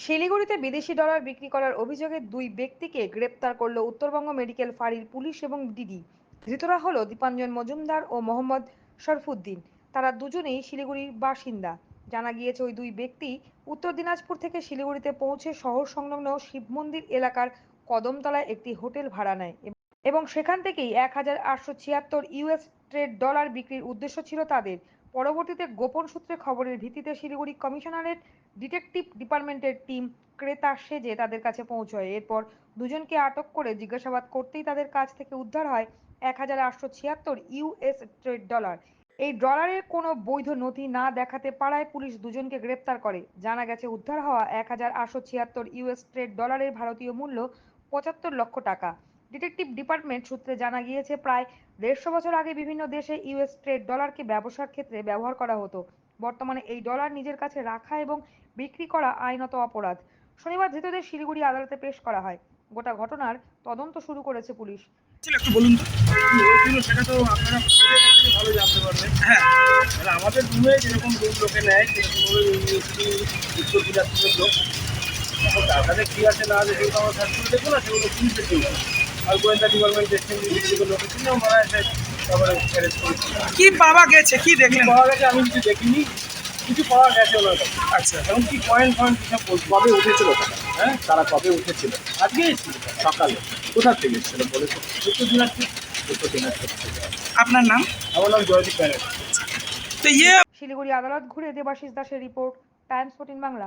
শিলিগুড়িতে বিদেশি ডলার বিক্রি করার অভিযোগে দুই ব্যক্তিকে গ্রেপ্তার করল উত্তরবঙ্গ মেডিকেল ফাঁড়ির পুলিশ এবং ডিডি। ধৃতরা হলো দীপাঞ্জন মজুমদার ও মোহাম্মদ শরফুদ্দিন। তারা দুজনেই শিলিগুড়ির বাসিন্দা। জানা গিয়েছে ওই দুই ব্যক্তি উত্তর দিনাজপুর থেকে শিলিগুড়িতে পৌঁছে শহর সংলগ্ন শিব মন্দির এলাকার কদমতলায় একটি হোটেল ভাড়া নেয় এবং সেখান থেকেই এক হাজার আটশো ছিয়াত্তর ইউএস ট্রেড ডলার বিক্রির উদ্দেশ্য ছিল তাদের। পরবর্তীতে গোপন সূত্রে খবরের ভিত্তিতে শিলিগুড়ি কমিশনারেট ডিটেকটিভ ডিপার্টমেন্টের টিম ক্রেতা সেজে তাদের কাছে পৌঁছয়। এরপর দুজনকে আটক করে জিজ্ঞাসাবাদ করতেই তাদের কাছ থেকে উদ্ধার হয় এক হাজার আটশো ছিয়াত্তর ইউএস ট্রেড ডলার। এই ডলারের কোনো বৈধ নথি না দেখাতে পারায় পুলিশ দুজনকে গ্রেপ্তার করে। জানা গেছে, উদ্ধার হওয়া এক হাজার আটশো ছিয়াত্তর ইউএস ট্রেড ডলারের ভারতীয় মূল্য পঁচাত্তর লক্ষ টাকা। ডিটেকটিভ ডিপার্টমেন্ট সূত্রে জানা গিয়েছে প্রায় দেড়শো বছর আগে বিভিন্ন দেশে ইউএস ট্রেড ডলারকে ব্যবসার ক্ষেত্রে ব্যবহার করা হতো। বর্তমানে এই ডলার নিজের কাছে রাখা এবং বিক্রি করা আইনত অপরাধ। শনিবার ধৃতদের শিলিগুড়ি আদালতে পেশ করা হয়। গোটা ঘটনার তদন্ত শুরু করেছে পুলিশ। একটু বলুন তো। কি সেটা তো আপনারা পুলিশের কাছ থেকে ভালো জানতে পারবেন। হ্যাঁ। আমাদের রুমে যেরকম রুম লোকে নেয় সেরকমভাবে উত্তর দিনাজপুরের লোক। এখন তার কাছে কী আছে না আছে সেগুলো আমরা সার্চ করে দেখব না সেগুলো পুলিশ দেখতে আর গোয়েন্দা মারা এসে তারপরে অ্যারেস্ট করেছি কি পাওয়া গেছে? কি দেখলেন? পাওয়া গেছে আমি কিছু দেখিনি। কিছু পাওয়া গেছে ওনার কাছে। আচ্ছা। এখন কি পয়েন্ট পয়েন্ট সব কবে উঠেছিল তারা হ্যাঁ? তারা কবে উঠেছিল? আজকে এসেছিল। সকালে। কোথা থেকে এসেছিল বলে তো? উত্তর দিনাজপুর। উত্তর দিনাজপুর আপনার নাম? আমার নাম জয়দীপ ব্যানার্জি। তো ইয়ে শিলিগুড়ি আদালত ঘুরে দেবাশিস দাসের রিপোর্ট টাইমস ফোর্টিন বাংলা।